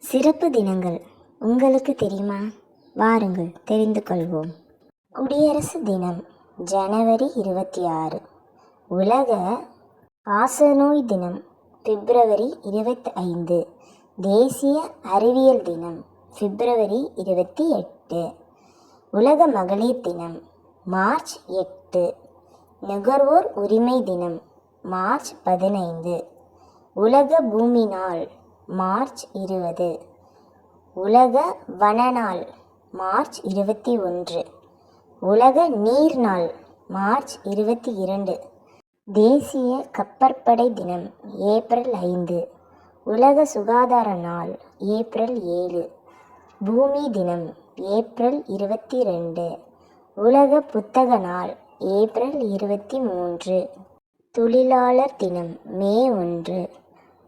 சிறப்பு தினங்கள் உங்களுக்கு தெரியுமா? வாருங்கள் தெரிந்து கொள்வோம். குடியரசு தினம் ஜனவரி இருபத்தி ஆறு உலக காசநோய் தினம் பிப்ரவரி இருபத்தி ஐந்து தேசிய அறிவியல் தினம் பிப்ரவரி இருபத்தி எட்டு. உலக மகளிர் தினம் மார்ச் எட்டு. நுகர்வோர் உரிமை தினம் மார்ச் பதினைந்து. உலக பூமி நாள் மார்ச் இருபது. உலக வன நாள் மார்ச் இருபத்தி ஒன்று. உலக நீர் நாள் மார்ச் இருபத்தி இரண்டு. தேசிய கப்பற்படை தினம் ஏப்ரல் ஐந்து. உலக சுகாதார நாள் ஏப்ரல் ஏழு. பூமி தினம் ஏப்ரல் இருபத்தி ரெண்டு உலக புத்தக நாள் ஏப்ரல் இருபத்தி மூன்று. தொழிலாளர் தினம் மே ஒன்று.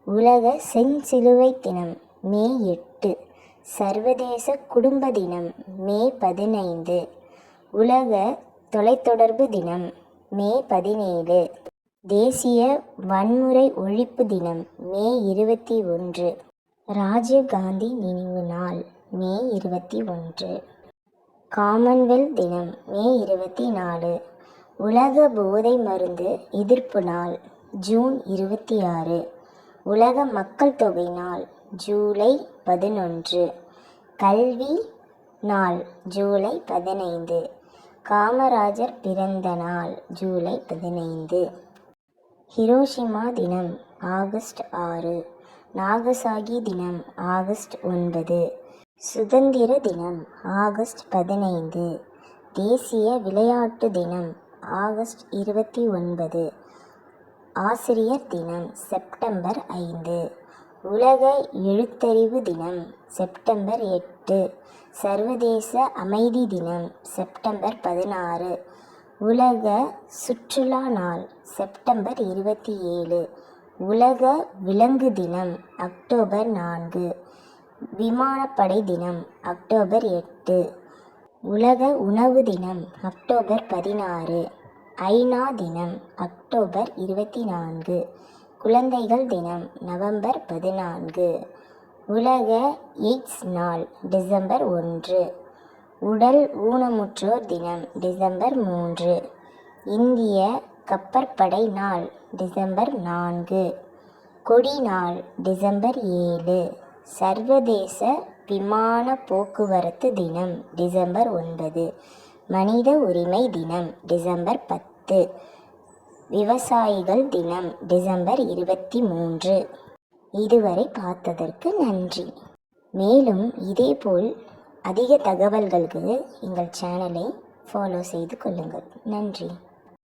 உலக செஞ்சிலுவை தினம் மே எட்டு. சர்வதேச குடும்ப தினம் மே பதினைந்து. உலக தொலைத்தொடர்பு தினம் மே பதினேழு. தேசிய வன்முறை ஒழிப்பு தினம் மே இருபத்தி ஒன்று. ராஜீவ்காந்தி நினைவு நாள் மே இருபத்தி ஒன்று. காமன்வெல்த் தினம் மே இருபத்தி நாலு. உலக போதை மருந்து எதிர்ப்பு நாள் ஜூன் இருபத்தி ஆறு. உலக மக்கள் தொகை நாள் ஜூலை பதினொன்று. கல்வி நாள் ஜூலை பதினைந்து. காமராஜர் பிறந்த நாள் ஜூலை பதினைந்து. ஹிரோஷிமா தினம் ஆகஸ்ட் ஆறு. நாகசாகி தினம் ஆகஸ்ட் ஒன்பது. சுதந்திர தினம் ஆகஸ்ட் பதினைந்து. தேசிய விளையாட்டு தினம் ஆகஸ்ட் இருபத்தி ஒன்பது. ஆசிரியர் தினம் செப்டம்பர் ஐந்து. உலக எழுத்தறிவு தினம் செப்டம்பர் எட்டு. சர்வதேச அமைதி தினம் செப்டம்பர் பதினாறு. உலக சுற்றுலா நாள் செப்டம்பர் இருபத்தி ஏழு உலக விலங்கு தினம் அக்டோபர் நான்கு. விமானப்படை தினம் அக்டோபர் எட்டு. உலக உணவு தினம் அக்டோபர் பதினாறு. ஐநா தினம் அக்டோபர் இருபத்தி நான்கு குழந்தைகள் தினம் நவம்பர் பதினான்கு. உலக எய்ட்ஸ் நாள் டிசம்பர் ஒன்று. உடல் ஊனமுற்றோர் தினம் டிசம்பர் மூன்று. இந்திய கப்பற்படை நாள் டிசம்பர் நான்கு. கொடி நாள் டிசம்பர் ஏழு. சர்வதேச விமான போக்குவரத்து தினம் டிசம்பர் ஒன்பது. மனித உரிமை தினம் டிசம்பர் பத்து. விவசாயிகள் தினம் டிசம்பர் இருபத்தி மூன்று. இதுவரை பார்த்ததற்கு நன்றி. மேலும் இதேபோல் அதிக தகவல்களுக்கு எங்கள் சேனலை ஃபாலோ செய்து கொள்ளுங்கள். நன்றி.